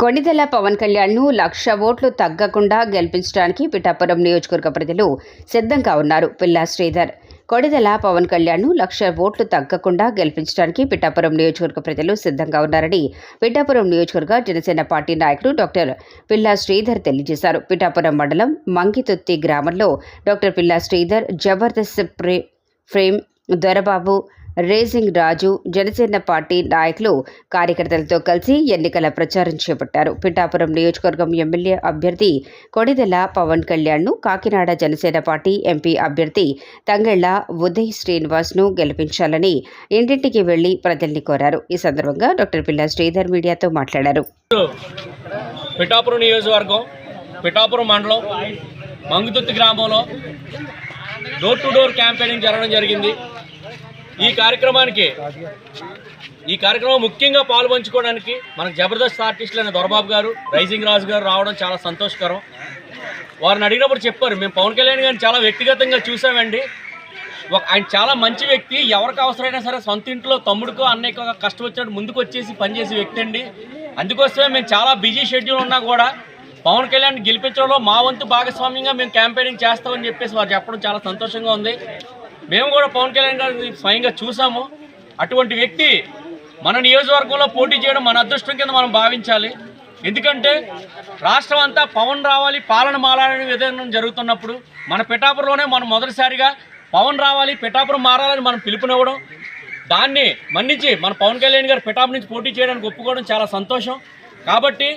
కొణిదెల పవన్ కళ్యాణ్ను లక్ష ఓట్లు తగ్గకుండా గెలిపించడానికి పిఠాపురం నియోజకవర్గ ప్రజలు సిద్ధంగా ఉన్నారు. పిల్లా శ్రీధర్ కొడిదెల పవన్ కళ్యాణ్ను లక్ష ఓట్లు తగ్గకుండా గెలిపించడానికి పిఠాపురం నియోజకవర్గ ప్రజలు సిద్ధంగా ఉన్నారని పిఠాపురం నియోజకవర్గ జనసేన పార్టీ నాయకుడు డాక్టర్ పిల్లా శ్రీధర్ తెలియజేశారు. పిఠాపురం మండలం మంగితుత్తి గ్రామంలో డాక్టర్ పిల్లా శ్రీధర్ జబర్దస్త్ ప్రే frame Dorababu racing Raju Janasena party నాయకులు కార్యకర్తలతో కలిసి ఎన్నికల ప్రచారం చేపట్టారు. పిఠాపురం నియోజకవర్గం ఎమ్మెల్యే అభ్యర్థి కొడిదెల పవన్ కళ్యాణ్ను కాకినాడ జనసేన పార్టీ ఎంపీ అభ్యర్థి తంగెళ్ళ ఉదయ్ శ్రీనివాస్ను గెలిపించాలని ఇంటింటికి వెళ్ళి ప్రజల్ని కోరారు. ఈ సందర్భంగా డాక్టర్ పిల్ల శ్రీధర్ మీడియాతో మాట్లాడారు. పిఠాపురం నియోజకవర్గం పిఠాపురం మండలం మంగుతుర్తి గ్రామంలో డోర్ టు డోర్ క్యాంపెయినింగ్ జరగడం జరిగింది. ఈ కార్యక్రమానికి ఈ కార్యక్రమం ముఖ్యంగా పాల్పంచుకోవడానికి మనకు జబర్దస్త్ ఆర్టిస్టులు అయిన దొరబాబు గారు రైజింగ్ రాజు గారు రావడం చాలా సంతోషకరం. వారిని అడిగినప్పుడు చెప్పారు మేము పవన్ కళ్యాణ్ గారిని చాలా వ్యక్తిగతంగా చూసామండి. ఒక ఆయన చాలా మంచి వ్యక్తి ఎవరికి అవసరమైనా సరే సొంత ఇంట్లో తమ్ముడికో అన్నయ్యకో కష్టం వచ్చినట్టు ముందుకు వచ్చేసి పనిచేసే వ్యక్తి అండి. అందుకోసమే మేము చాలా బిజీ షెడ్యూల్ ఉన్నా కూడా పవన్ కళ్యాణ్ గెలిపించడంలో మా వంతు భాగస్వామ్యంగా మేము క్యాంపెయినింగ్ చేస్తామని చెప్పేసి వారు చెప్పడం చాలా సంతోషంగా ఉంది. మేము కూడా పవన్ కళ్యాణ్ గారిని స్వయంగా చూసాము. అటువంటి వ్యక్తి మన నియోజకవర్గంలో పోటీ చేయడం మన అదృష్టం కింద మనం భావించాలి. ఎందుకంటే రాష్ట్రం అంతా పవన్ రావాలి పాలన మారాలని విధానం జరుగుతున్నప్పుడు మన పిఠాపురంలోనే మనం మొదటిసారిగా పవన్ రావాలి పిఠాపురం మారాలని మనం పిలుపునివ్వడం దాన్ని మన్నించి మన పవన్ కళ్యాణ్ గారు పిఠాపు నుంచి పోటీ చేయడానికి ఒప్పుకోవడం చాలా సంతోషం. కాబట్టి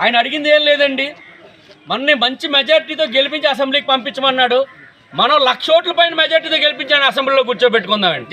ఆయన అడిగింది ఏం లేదండి. మనని మంచి మెజార్టీతో గెలిపించి అసెంబ్లీకి పంపించమన్నాడు. మనం లక్ష ఓట్ల పైన మెజార్టీతో గెలిపించాను అసెంబ్లీలో కూర్చోబెట్టుకుందామండి.